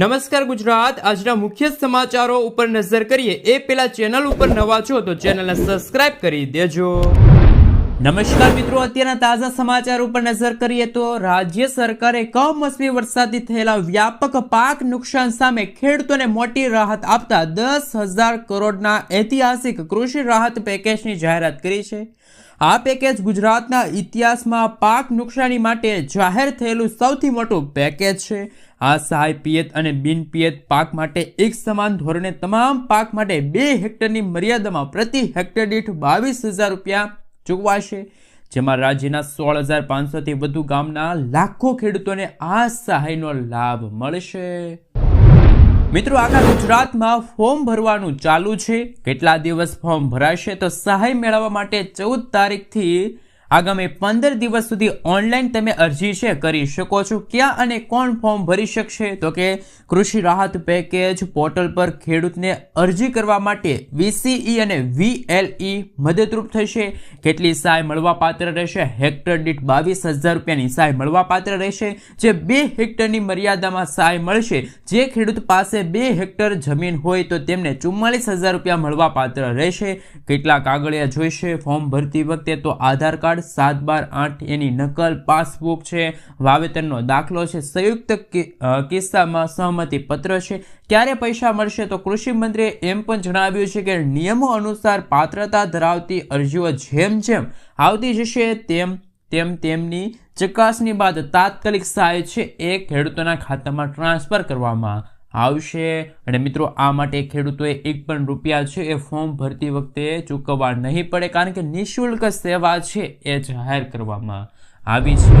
નમસ્કાર ગુજરાત. આજના મુખ્ય સમાચારો ઉપર નજર કરીએ. એ પેલા ચેનલ ઉપર નવા છો તો ચેનલને સબસ્ક્રાઇબ કરી દેજો. નમસ્કાર મિત્રો, અત્યારના તાજા સમાચાર ઉપર નજર કરીએ તો રાજ્ય સરકારે કમોસમી વરસાદથી થયેલા વ્યાપક પાક નુકસાન સામે ખેડૂતોને મોટી રાહત આપતા દસ હજાર કરોડના ઐતિહાસિક કૃષિ રાહત પેકેજની જાહેરાત કરી છે. આ પેકેજ ગુજરાતના ઇતિહાસમાં પાક નુકસાની માટે જાહેર થયેલું સૌથી મોટું પેકેજ છે. આ સહાય પિયત અને બિન પિયત પાક માટે એક સમાન ધોરણે તમામ પાક માટે બે હેક્ટરની મર્યાદામાં પ્રતિ હેક્ટર દીઠ બાવીસ હજાર રૂપિયા ચૂકવાશે, જેમાં રાજ્યના સોળ હજાર પાંચસોથી વધુ ગામના લાખો ખેડૂતોને આ સહાયનો લાભ મળશે. મિત્રો, આખા ગુજરાતમાં ફોર્મ ભરવાનું ચાલુ છે. કેટલા દિવસ ફોર્મ ભરાશે તો સહાય મેળવવા માટે ચૌદ તારીખથી આગામી પંદર દિવસ સુધી ઓનલાઈન તમે અરજી છે, કરી શકો છો. ક્યાં અને કોણ ફોર્મ ભરી શકશે? તો કે કૃષિ રાહત પેકેજ પોર્ટલ પર ખેડૂતને અરજી કરવા માટે વીસીઈ અને વીએલઈ મદદરૂપ થશે. કેટલી સહાય મળવાપાત્ર રહેશે? હેક્ટર દીઠ બાવીસ હજાર રૂપિયાની સહાય મળવાપાત્ર રહેશે. જે બે હેક્ટરની મર્યાદામાં સહાય મળશે. જે ખેડૂત પાસે બે હેક્ટર જમીન હોય તો તેમને ચુમ્માલીસ હજાર રૂપિયા મળવાપાત્ર રહેશે. કેટલા કાગળિયા જોઈશે. ફોર્મ ભરતી વખતે તો આધાર કાર્ડ સાત બાર આઠ એની નકલ પાસબુક છે, વાવેતરનો દાખલો છે, સંયુક્ત કિસ્સામાં સહમતિ પત્ર છે. ક્યારે પૈસા મળશે તો કૃષિ મંત્રીએ એમ પણ જણાવ્યું છે કે નિયમો અનુસાર પાત્રતા ધરાવતી અરજીઓ જેમ જેમ આવતી જશે તેમ તેમ તેમની ચકાસણી બાદ તાત્કાલિક સહાય છે એ ખેડૂતોના ખાતામાં ટ્રાન્સફર કરવામાં આવશે. અને મિત્રો, આ માટે ખેડૂતોએ એક પણ રૂપિયા છે એ ફોર્મ ભરતી વખતે ચૂકવવા નહીં પડે, કારણ કે નિઃશુલ્ક સેવા છે એ જાહેર કરવામાં આવી છે.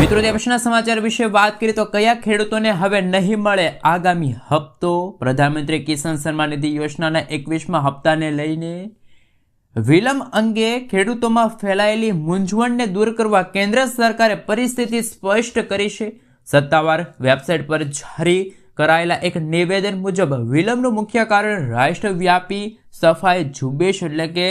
મિત્રો, તે પછીના સમાચાર વિશે વાત કરીએ તો કયા ખેડૂતોને હવે નહીં મળે? આગામી હપ્તો? પ્રધાનમંત્રી કિસાન સન્માન નિધિ યોજનાના એકવીસમાં હપ્તાને લઈને વિલંબ અંગે ખેડૂતોમાં ફેલાયેલી મૂંઝવણને દૂર કરવા કેન્દ્ર સરકારે પરિસ્થિતિ સ્પષ્ટ કરી છે. સત્તાવાર વેબસાઇટ પર જારી કરાયેલા એક નિવેદન મુજબ વિલંબનું મુખ્ય કારણ રાષ્ટ્રવ્યાપી સફાઈ ઝુંબેશ એટલે કે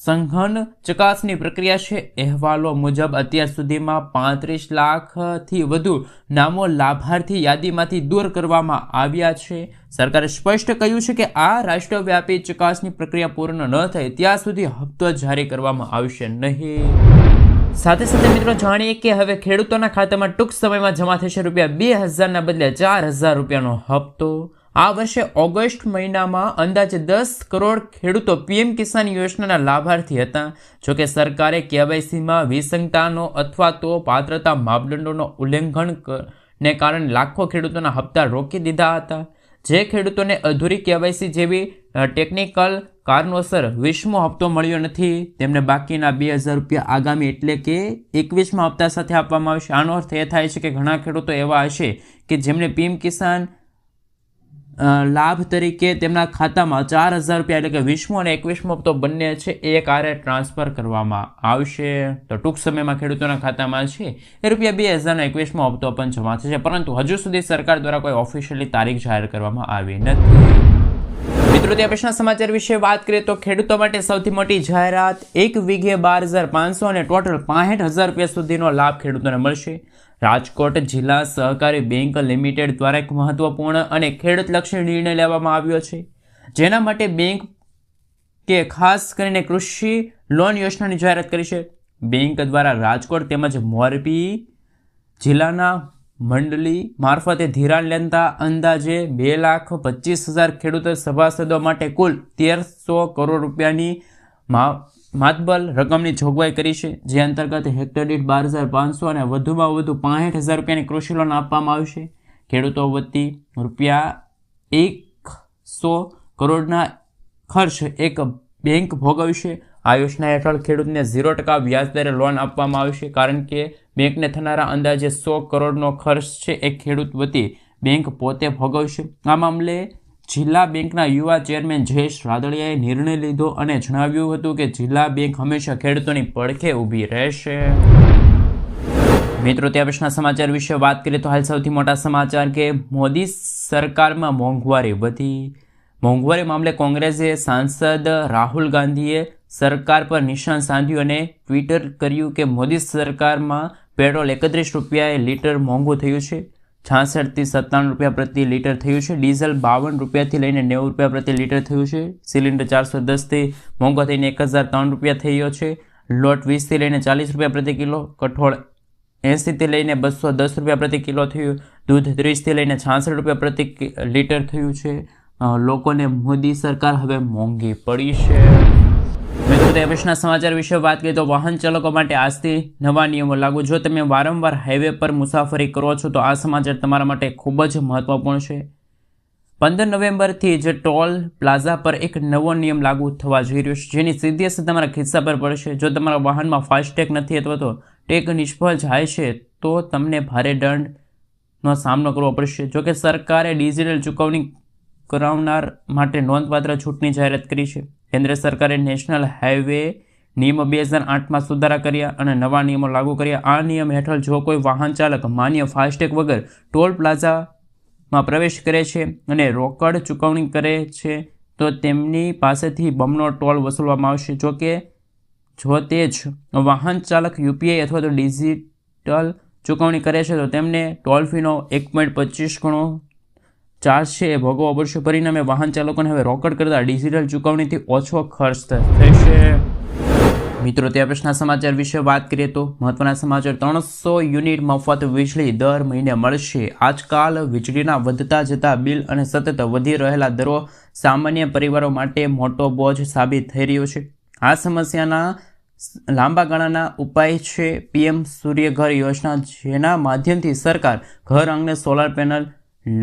સંઘન ચકાસણી પ્રક્રિયા છે. અહેવાલો મુજબ અત્યાર સુધીમાં પાંત્રીસ લાખથી વધુ નામો લાભાર્થી યાદીમાંથી દૂર કરવામાં આવ્યા છે. સરકારે સ્પષ્ટ કહ્યું છે કે આ રાષ્ટ્રવ્યાપી ચકાસણી પ્રક્રિયા પૂર્ણ ન થાય, ત્યાં સુધી હપ્તો જારી કરવામાં આવશે નહીં. સાથે સાથે મિત્રો જાણીએ કે હવે ખેડૂતોના ખાતામાં ટૂંક સમયમાં જમા થશે રૂપિયા બે હજારના બદલે ચાર હજાર રૂપિયાનો હપ્તો. આ વર્ષે ઓગસ્ટ મહિનામાં અંદાજે દસ કરોડ ખેડૂતો પીએમ કિસાન યોજનાના લાભાર્થી હતા. જોકે સરકારે કેવાયસીમાં વિસંગતાનો અથવા તો પાત્રતા માપદંડોનો ઉલ્લંઘન ને કારણે લાખો ખેડૂતોના હપ્તા રોકી દીધા હતા. જે ખેડૂતોને અધૂરી કેવાયસી જેવી ટેકનિકલ કારણોસર વીસમો હપ્તો મળ્યો નથી, તેમને બાકીના બે હજાર રૂપિયા આગામી એટલે કે એકવીસમા હપ્તા સાથે આપવામાં આવશે. આનો અર્થ એ થાય છે કે ઘણા ખેડૂતો એવા હશે કે જેમને પીએમ કિસાન લાભ તરીકે તેમના ખાતામાં ચાર હજાર રૂપિયા એટલે કે વીસમો અને એકવીસમો હપ્તો બંને છે, એ કારે ટ્રાન્સફર કરવામાં આવશે. તો ટૂંક સમયમાં ખેડૂતોના ખાતામાં છે, એ રૂપિયા બે હજારનો એકવીસમો હપ્તો પણ જમા થશે. પરંતુ હજુ સુધી સરકાર દ્વારા કોઈ ઓફિશિયલી તારીખ જાહેર કરવામાં આવી નથી. મિત્રો ત્યાં પછીના સમાચાર વિશે વાત કરીએ તો ખેડૂતો માટે સૌથી મોટી જાહેરાત એક વીઘે બાર હજાર પાંચસો અને ટોટલ પાંસઠ હજાર રૂપિયા સુધીનો લાભ ખેડૂતોને મળશે. રાજકોટ જિલ્લા સહકારી બેંક લિમિટેડ દ્વારા એક મહત્વપૂર્ણ અને ખેડૂતલક્ષી નિર્ણય લેવામાં આવ્યો છે. જેના માટે બેંક કે ખાસ કરીને કૃષિ લોન યોજનાની જાહેરાત કરી છે. બેંક દ્વારા રાજકોટ તેમજ મોરબી જિલ્લાના મંડળી મારફતે ધિરાણ લેતા અંદાજે બે લાખ પચીસ હજાર ખેડૂતો સભાસદો માટે કુલ તેરસો કરોડ રૂપિયાની માતબલ રકમની જોગવાઈ કરી છે, જે અંતર્ગત હેક્ટર દીઠ બાર હજાર પાંચસો અને વધુમાં વધુ પાંસઠ હજાર રૂપિયાની કૃષિ લોન આપવામાં આવશે ખેડૂતો વતી રૂપિયા એકસો કરોડના ખર્ચ એક બેંક ભોગવશે આ યોજના હેઠળ ખેડૂતને ઝીરો ટકા વ્યાજદરે લોન આપવામાં આવશે કારણ કે બેંકને થનારા અંદાજે સો કરોડનો ખર્ચ છે એ ખેડૂત વતી બેંક પોતે ભોગવશે આ મામલે જિલ્લા બેંકના યુવા ચેરમેન જયેશ રાદડિયાએ નિર્ણય લીધો અને જણાવ્યું હતું કે જિલ્લા બેંક હંમેશા ખેડૂતોની પડખે ઊભી રહેશે. મિત્રો ત્યાં પછીના સમાચાર વિશે વાત કરીએ તો હાલ સૌથી મોટા સમાચાર કે મોદી સરકારમાં મોંઘવારી વધી. મોંઘવારી મામલે કોંગ્રેસે સાંસદ રાહુલ ગાંધીએ સરકાર પર નિશાન સાધ્યું અને ટ્વિટર કર્યું કે મોદી સરકારમાં પેટ્રોલ એકત્રીસ રૂપિયાએ લીટર મોંઘું થયું છે. છાસઠથી સત્તાણું રૂપિયા પ્રતિ લીટર થયું છે. ડીઝલ બાવન રૂપિયાથી લઈને નેવું રૂપિયા પ્રતિ લીટર થયું છે. સિલિન્ડર ચારસો દસથી મોંઘો થઈને એક હજાર ત્રણ રૂપિયા થયો છે. લોટ વીસથી લઈને ચાલીસ રૂપિયા પ્રતિ કિલો, કઠોળ એંસીથી લઈને બસો દસ રૂપિયા પ્રતિ કિલો થયું. દૂધ ત્રીસથી લઈને છાસઠ રૂપિયા પ્રતિ લિટર થયું છે. લોકોને મોદી સરકાર હવે મોંઘી પડી છે. પછીના સમાચાર વિશે વાત કરીએ તો વાહન ચાલકો માટે આજથી નવા નિયમો લાગુ. જો તમે વારંવાર હાઈવે પર મુસાફરી કરો છો, તો આ સમાચાર તમારા માટે ખૂબ જ મહત્વપૂર્ણ છે. પંદર નવેમ્બરથી જે ટોલ પ્લાઝા પર એક નવો નિયમ લાગુ થવા જઈ રહ્યો છે, જેની સીધી અસર તમારા ખિસ્સા પર પડશે. જો તમારા વાહનમાં ફાસ્ટેગ નથી અથવા તો ટેક નિષ્ફળ જાય છે, તો તમને ભારે દંડનો સામનો કરવો પડશે. જોકે સરકારે ડિજિટલ ચૂકવણી કરાવનાર માટે નોંધપાત્ર છૂટની જાહેરાત કરી છે. કેન્દ્ર સરકારે નેશનલ હાઈવે નિયમો બે હજાર આઠમાં સુધારા કર્યા અને નવા નિયમો લાગુ કર્યા. આ નિયમ હેઠળ જો કોઈ વાહન ચાલક માન્ય ફાસ્ટેગ વગર ટોલ પ્લાઝામાં પ્રવેશ કરે છે અને રોકડ ચૂકવણી કરે છે, તો તેમની પાસેથી બમણો ટોલ વસૂલવામાં આવશે. જો કે, જો તે જ વાહન ચાલક યુપીઆઈ અથવા તો ડિજિટલ ચૂકવણી કરે છે, તો તેમને ટોલ ફીનો એક પોઈન્ટ પચીસ ગણો ચાર્જ છે એ ભોગવવો પડશે. પરિણામે વાહન ચાલકોને હવે રોકડ કરતાં ડિજિટલ ચૂકવણીથી ઓછો ખર્ચ થશે. મિત્રો ત્યાં પ્રશ્ન સમાચાર વિશે વાત કરીએ તો મહત્વના સમાચાર, ત્રણસો યુનિટ મફત વીજળી દર મહિને મળશે. આજકાલ વીજળીના વધતા જતા બિલ અને સતત વધી રહેલા દરો સામાન્ય પરિવારો માટે મોટો બોજ સાબિત થઈ રહ્યો છે. આ સમસ્યાના લાંબા ગાળાના ઉપાય છે પીએમ સૂર્યઘર યોજના, જેના માધ્યમથી સરકાર ઘર આંગણે સોલાર પેનલ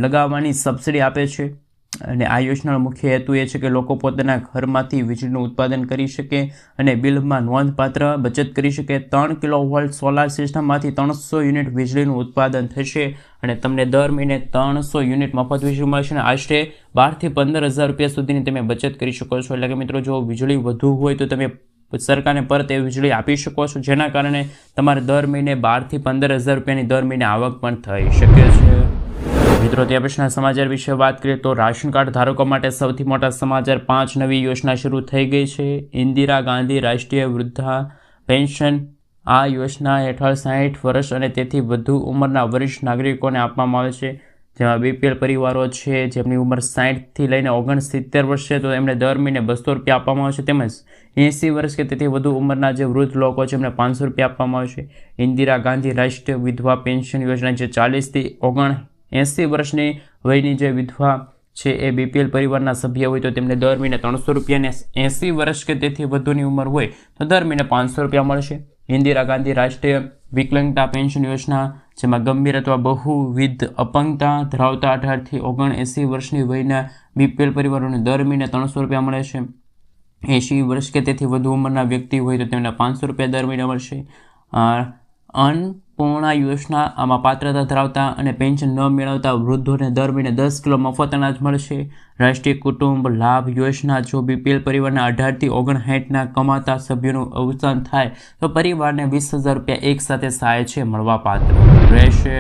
લગાવવાની સબસિડી આપે છે. અને આ યોજનાનો મુખ્ય હેતુ એ છે કે લોકો પોતાના ઘરમાંથી વીજળીનું ઉત્પાદન કરી શકે અને બિલમાં નોંધપાત્ર બચત કરી શકે. ત્રણ કિલો વોલ્ટ સોલાર સિસ્ટમમાંથી ત્રણસો યુનિટ વીજળીનું ઉત્પાદન થશે અને તમને દર મહિને ત્રણસો યુનિટ મફત વીજળી મળશે અને આશરે બારથી પંદર હજાર રૂપિયા સુધીની તમે બચત કરી શકો છો. એટલે કે મિત્રો, જો વીજળી વધુ હોય તો તમે સરકારને પરત એ વીજળી આપી શકો છો, જેના કારણે તમારે દર મહિને બારથી પંદર હજાર રૂપિયાની દર મહિને આવક પણ થઈ શકે છે. મિત્રો તે પછીના સમાચાર વિશે વાત કરીએ તો રાશન કાર્ડ ધારકો માટે સૌથી મોટા સમાચાર પાંચ નવી યોજના શરૂ થઈ ગઈ છે. ઇન્દિરા ગાંધી રાષ્ટ્રીય વૃદ્ધા પેન્શન આ યોજના હેઠળ સાહીઠ વર્ષ અને તેથી વધુ ઉંમરના વરિષ્ઠ નાગરિકોને આપવામાં આવે છે. જેમાં બીપીએલ પરિવારો છે, જેમની ઉંમર સાહીઠથી લઈને ઓગણસિત્તેર વર્ષ છે, તો એમને દર મહિને બસો રૂપિયા આપવામાં આવશે તેમજ એંસી વર્ષ કે તેથી વધુ ઉંમરના જે વૃદ્ધ લોકો છે, એમને પાંચસો રૂપિયા આપવામાં આવશે ઇન્દિરા ગાંધી રાષ્ટ્રીય વિધવા પેન્શન યોજના જે ચાલીસથી ઓગણ એંસી વર્ષની વયની જે વિધવા છે એ બીપીએલ પરિવારના સભ્ય હોય તો તેમને દર મહિને ત્રણસો રૂપિયાને એંસી વર્ષ કે તેથી વધુની ઉંમર હોય તો દર મહિને પાંચસો રૂપિયા મળશે. ઇન્દિરા ગાંધી રાષ્ટ્રીય વિકલાંગતા પેન્શન યોજના જેમાં ગંભીર અથવા બહુવિધ અપંગતા ધરાવતા અઢારથી ઓગણ એંસી વર્ષની વયના બીપીએલ પરિવારોને દર મહિને ત્રણસો રૂપિયા મળે છે. એંશી વર્ષ કે તેથી વધુ ઉંમરના વ્યક્તિ હોય તો તેમને પાંચસો રૂપિયા દર મહિને મળશે. અ, અન્નપૂર્ણા યોજના આમાં પાત્રતા ધરાવતા અને પેન્શન ન મેળવતા વૃદ્ધોને દર મહિને દસ કિલો મફત અનાજ મળશે. રાષ્ટ્રીય કુટુંબ લાભ યોજના જો બીપીએલ પરિવારના અઢારથી ઓગણસાઠના કમાતા સભ્યોનું અવસાન થાય, તો પરિવારને વીસ હજાર રૂપિયા એક સાથે સહાય છે મળવાપાત્ર રહેશે.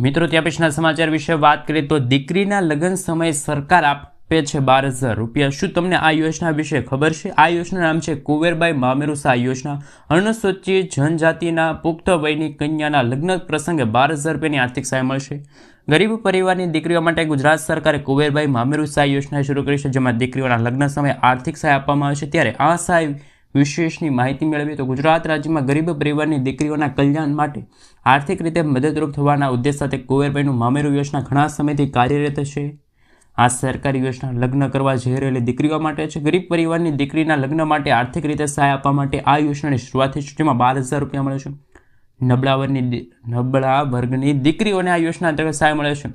મિત્રો ત્યાં પછીના સમાચાર વિશે વાત કરીએ તો દીકરીના લગ્ન સમયે સરકાર આપે છે બાર હજાર રૂપિયા. શું તમને આ યોજના વિશે ખબર છે? આ યોજના નામ છે કુવેરબાઈ મામેરુસા યોજના. અનુસૂચિત જનજાતિના પુખ્ત વયની કન્યાના લગ્ન પ્રસંગે બાર હજાર રૂપિયાની આર્થિક સહાય મળશે. ગરીબ પરિવારની દીકરીઓ માટે ગુજરાત સરકારે કુવેરબાઈ મામેરુસા યોજના શરૂ કરી છે, જેમાં દીકરીઓના લગ્ન સમયે આર્થિક સહાય આપવામાં આવે છે ત્યારે આ સહાય વિશેષની માહિતી મેળવીએ તો ગુજરાત રાજ્યમાં ગરીબ પરિવારની દીકરીઓના કલ્યાણ માટે આર્થિક રીતે મદદરૂપ થવાના ઉદ્દેશ સાથે કુંવરબાઈનું મામેરું યોજના ઘણા સમયથી કાર્યરત છે. આ સરકારી યોજના લગ્ન કરવા જઈ રહેલી દીકરીઓ માટે છે. ગરીબ પરિવારની દીકરીના લગ્ન માટે આર્થિક રીતે સહાય આપવા માટે આ યોજનાની શરૂઆત થઈ છે જેમાં બાર હજાર રૂપિયા મળે છે. નબળા વર્ગની નબળા વર્ગની દીકરીઓને આ યોજના અંતર્ગત સહાય મળે છે.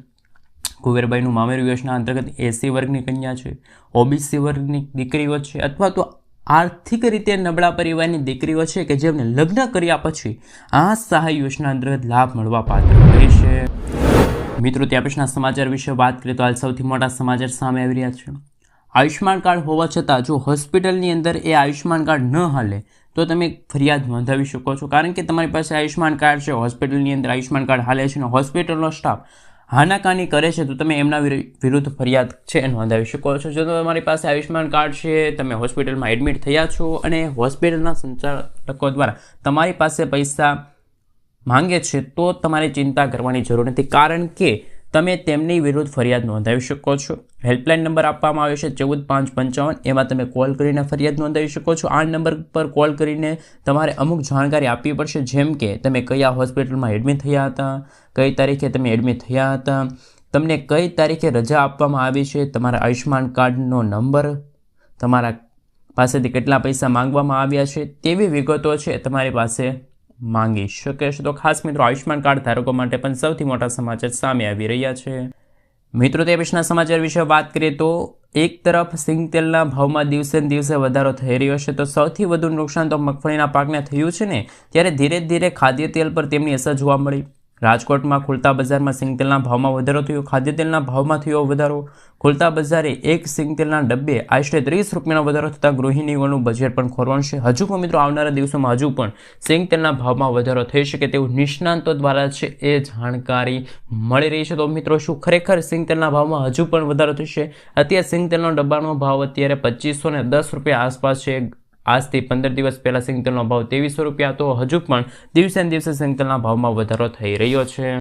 કુબેરભાઈનું મામેરું યોજના અંતર્ગત એસી વર્ગની કન્યા છે. ઓબીસી વર્ગની દીકરીઓ છે અથવા તો આર્થિક રીતે નબળા પરિવારની દીકરીઓ છે કે જેમને લગ્ન કર્યા પછી આ સહાય યોજના અંતર્ગત લાભ મળવા પાત્ર રહેશે મિત્રો, ત્યાં પછીના સમાચાર વિશે વાત કરીએ તો હાલ સૌથી મોટા સમાચાર સામે આવી રહ્યા છે. આયુષ્યમાન કાર્ડ હોવા છતાં જો હોસ્પિટલની અંદર એ આયુષ્યમાન કાર્ડ ન હાલે, તો તમે ફરિયાદ નોંધાવી શકો છો. કારણ કે તમારી પાસે આયુષ્યમાન કાર્ડ છે, હોસ્પિટલની અંદર આયુષ્યમાન કાર્ડ હાલે છે અને હોસ્પિટલનો સ્ટાફ હાનાકાની કરે છે, તો તમે એમના વિરુ- વિરુદ્ધ ફરિયાદ છે નોંધાવી શકો છો. જો તમારી પાસે આયુષ્યમાન કાર્ડ છે, તમે હોસ્પિટલમાં એડમિટ થયા છો અને હોસ્પિટલના સંચાલકો દ્વારા તમારી પાસે પૈસા માંગે છે તો તમારે ચિંતા કરવાની જરૂર નથી. કારણ કે તમે તેમની વિરુદ્ધ ફરિયાદ નોંધાવી શકો છો. હેલ્પલાઇન નંબર આપવામાં આવ્યો છે ચૌદ પાંચ પંચાવન. એમાં તમે કોલ કરીને ફરિયાદ નોંધાવી શકો છો. આ નંબર પર કોલ કરીને તમારે અમુક જાણકારી આપવી પડશે. જેમ કે તમે કયા હોસ્પિટલમાં એડમિટ થયા હતા, કઈ તારીખે તમે એડમિટ થયા હતા, તમને કઈ તારીખે રજા આપવામાં આવી છે, તમારા આયુષ્યમાન કાર્ડનો નંબર, તમારા પાસેથી કેટલા પૈસા માંગવામાં આવ્યા છે, તેવી વિગતો છે તમારી પાસે. માંગી શકે છે. તો ખાસ મિત્રો, આયુષ્યમાન કાર્ડ ધારકો માટે પણ સૌથી મોટા સમાચાર સામે આવી રહ્યા છે. મિત્રો, તે પછીના સમાચાર વિશે વાત કરીએ તો એક તરફ સિંગ તેલના ભાવમાં દિવસે દિવસે વધારો થઈ રહ્યો છે. તો સૌથી વધુ નુકસાન તો મગફળીના પાકને થયું છે ને, ત્યારે ધીરે ધીરે ખાદ્ય તેલ પર તેમની અસર જોવા મળી. રાજકોટમાં ખુલતા બજારમાં સિંગતેલના ભાવમાં વધારો થયો. ખાદ્ય તેલના ભાવમાં થયો વધારો. ખુલતા બજારે એક સિંગતેલના ડબ્બે આશરે ત્રીસ રૂપિયાનો વધારો થતાં ગૃહિણીઓનું બજેટ પણ ખોરવાશે હજુ પણ મિત્રો આવનારા દિવસોમાં હજુ પણ સિંગતેલના ભાવમાં વધારો થઈ શકે તેવું નિષ્ણાંતો દ્વારા છે એ જાણકારી મળી રહી છે. તો મિત્રો, શું ખરેખર સિંગતેલના ભાવમાં હજુ પણ વધારો થશે? અત્યારે સિંગતેલનો ડબ્બાનો ભાવ અત્યારે પચીસો ને દસ રૂપિયા આસપાસ છે. આજથી પંદર દિવસ પહેલાં સિંગતેલનો ભાવ ત્રેવીસો રૂપિયા તો હજુ પણ દિવસે દિવસે સિંગતેલના ભાવમાં વધારો થઈ રહ્યો છે.